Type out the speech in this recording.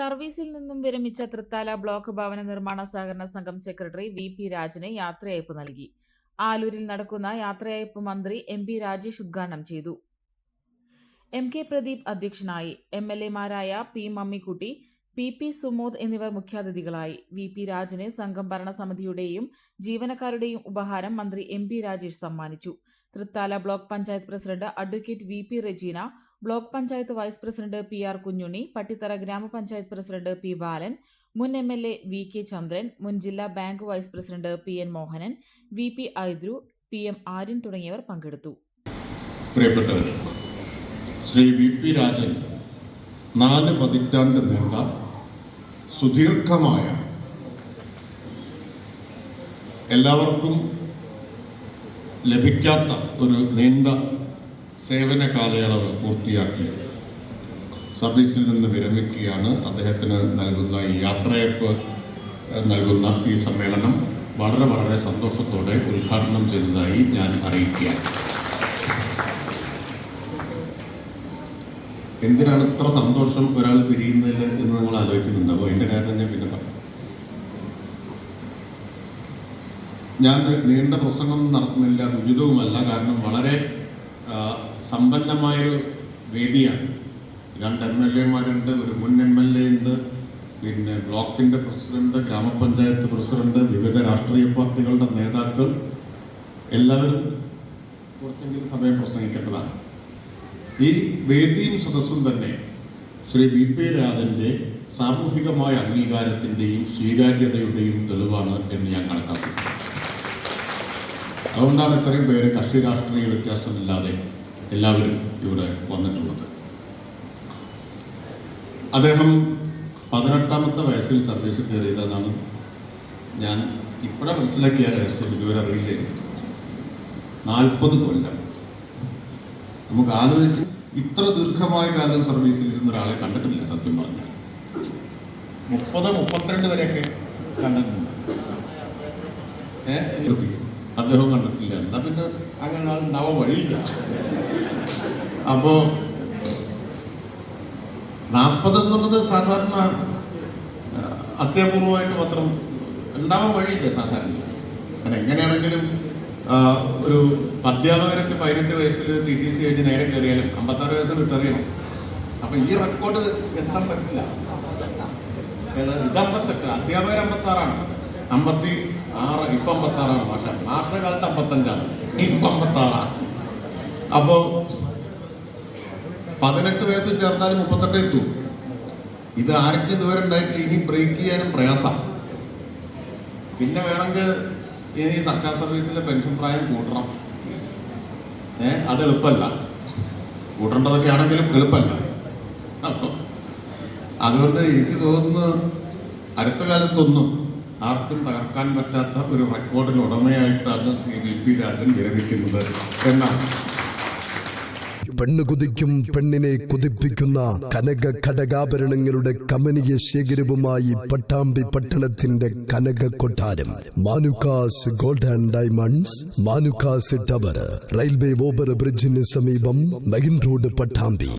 സർവീസിൽ നിന്നും വിരമിച്ച തൃത്താല ബ്ലോക്ക് ഭവന നിർമ്മാണ സഹകരണ സംഘം സെക്രട്ടറി വി പി രാജന് യാത്രയയപ്പ് നൽകി. ആലൂരിൽ നടക്കുന്ന യാത്രയയപ്പ് മന്ത്രി എം പി രാജേഷ് ഉദ്ഘാടനം ചെയ്തു. എം കെ പ്രദീപ് അധ്യക്ഷനായി M L എമാരായ P Mammikutty P P Sumod എന്നിവർ മുഖ്യാതിഥികളായി. വി പി രാജന് സംഘം ഭരണസമിതിയുടെയും ജീവനക്കാരുടെയും ഉപഹാരം മന്ത്രി എം പി രാജേഷ് സമ്മാനിച്ചു. Thrithala block panchayat president advocate V P Regina block panchayat vice president P R Kunhunni Pattithara ഗ്രാമപഞ്ചായത്ത് പ്രസിഡന്റ് പി ബാലൻ മുൻ M L A V K Chandran മുൻ ജില്ലാ bank vice president P N Mohanan V P Aidru P M Aryan തുടങ്ങിയവർ പങ്കെടുത്തു. പ്രിയപ്പെട്ടവരെ Shri V P Rajan നാല് പതിറ്റാണ്ട് നീണ്ട സുദീർഘമായ എല്ലാവർക്കും ലഭിക്കാത്ത ഒരു നീണ്ട സേവന കാലയളവ് പൂർത്തിയാക്കി. സർവീസിൽ നിന്ന് വിരമിക്കുകയാണ് അദ്ദേഹത്തിന് നൽകുന്ന ഈ യാത്രയപ്പ് നൽകുന്ന ഈ സമ്മേളനം വളരെ വളരെ സന്തോഷത്തോടെ ഉദ്ഘാടനം ചെയ്തതായി ഞാൻ അറിയിക്കുകയാണ്. എന്തിനാണ് ഇത്ര സന്തോഷം ഒരാൾ പിരിയുന്നതിൽ എന്ന് നിങ്ങൾ ആലോചിക്കുന്നുണ്ടാവും? അതിന്റെ കാരണം ഞാൻ പിന്നെ പറയാം. ഞാൻ നീണ്ട പ്രസംഗം നടത്തുന്നില്ല ഉചിതവുമല്ല. കാരണം വളരെ സമ്പന്നമായൊരു വേദിയാണ്. രണ്ട് എം എൽ എമാരുണ്ട് ഒരു മുൻ എം എൽ എ ഉണ്ട് പിന്നെ ബ്ലോക്കിന്റെ പ്രസിഡന്റ് ഗ്രാമപഞ്ചായത്ത് പ്രസിഡന്റ് വിവിധ രാഷ്ട്രീയ പാർട്ടികളുടെ നേതാക്കൾ. എല്ലാവരും കുറച്ചെങ്കിലും സമയം പ്രസംഗിക്കേണ്ടതാണ്. ഈ വേദിയും സദസ്സും തന്നെ ശ്രീ വി പി രാജന്റെ സാമൂഹികമായ അംഗീകാരത്തിന്റെയും സ്വീകാര്യതയുടെയും തെളിവാണ് എന്ന് ഞാൻ കണക്കാക്കുന്നു. അതുകൊണ്ടാണ് ഇത്രയും പേര് കക്ഷി രാഷ്ട്രീയ വ്യത്യാസമില്ലാതെ എല്ലാവരും ഇവിടെ വന്നിട്ടുള്ളത്. അദ്ദേഹം പതിനെട്ടാമത്തെ വയസ്സിൽ സർവീസ് കയറിയതെന്നാണ് ഞാൻ ഇപ്പോഴെ മനസ്സിലാക്കിയ രഹസ്യം. ഇതുവരെ അറിയില്ലായിരുന്നു നാൽപ്പത് കൊല്ലം. നമുക്ക് ആലോചിക്കും. ഇത്ര ദീർഘമായ കാലം സർവീസിൽ ഇരുന്ന ഒരാളെ കണ്ടിട്ടില്ല സത്യം പറഞ്ഞാൽ. മുപ്പത് മുപ്പത്തിരണ്ട് വരെയൊക്കെ കണ്ടിട്ടുണ്ട്. ഏഹ് അദ്ദേഹം കണ്ടിട്ടില്ല. എന്നാ പിന്നെ അങ്ങനെ അത് നവ വഴിയില്ല. അപ്പോ നാൽപ്പത് എന്നുള്ളത് സാധാരണ അത്യപൂർവമായിട്ട് മാത്രം ഉണ്ടാവാൻ വഴിയില്ല സാധാരണ. അങ്ങനെ എങ്ങനെയാണെങ്കിലും ഒരു അധ്യാപകരൊക്കെ പതിനെട്ട് വയസ്സിൽ ടി ടി സി കഴിഞ്ഞ് നേരെ കയറിയാലും അമ്പത്താറ് വയസ്സിൽ ചെയ്യണം. അപ്പൊ ഈ റെക്കോർഡ് എത്താൻ പറ്റില്ല. ഇത് അമ്പത്തെട്ട് അധ്യാപകർ അമ്പത്താറാണ്. അമ്പത്തി ആറ് ഇപ്പം അമ്പത്താറാണ് ഭാഷ മാഷിന്റെ കാലത്ത് അമ്പത്തഞ്ചാണ്. ഇപ്പം അമ്പത്താറാണ് അപ്പോ പതിനെട്ട് വയസ്സ് ചേർത്താൽ മുപ്പത്തെട്ട് എത്തൂ. ഇത് ആർക്കും ഇതുവരെ ഉണ്ടായിട്ടില്ല. ഇനി ബ്രേക്ക് ചെയ്യാനും പ്രയാസം. പിന്നെ വേണമെങ്കിൽ ഇനി സർക്കാർ സർവീസിലെ പെൻഷൻ പ്രായം കൂട്ടണം. ഏ അത് എളുപ്പമല്ല. കൂട്ടേണ്ടതൊക്കെ ആണെങ്കിലും എളുപ്പമല്ല. അതുകൊണ്ട് എനിക്ക് തോന്നുന്നു അടുത്ത കാലത്തൊന്നും ആർക്കും തകർക്കാൻ പറ്റാത്ത ഒരു റെക്കോർഡിന് ഉടമയായിട്ടാണ് ശ്രീ വി പി രാജൻ വിരമിക്കുന്നത് എന്നാണ്. പെണ്ണ് കുതിക്കും പെണ്ണിനെ കുതിപ്പിക്കുന്ന കനക ഘടകാഭരണങ്ങളുടെ കമനീയ ശേഖരവുമായി പട്ടാമ്പി പട്ടണത്തിന്റെ കനക കൊട്ടാരം. Manukkas gold and diamonds Manukkas tower railway over ബ്രിഡ്ജിന് സമീപം മെയിൻ റോഡ് പട്ടാമ്പി.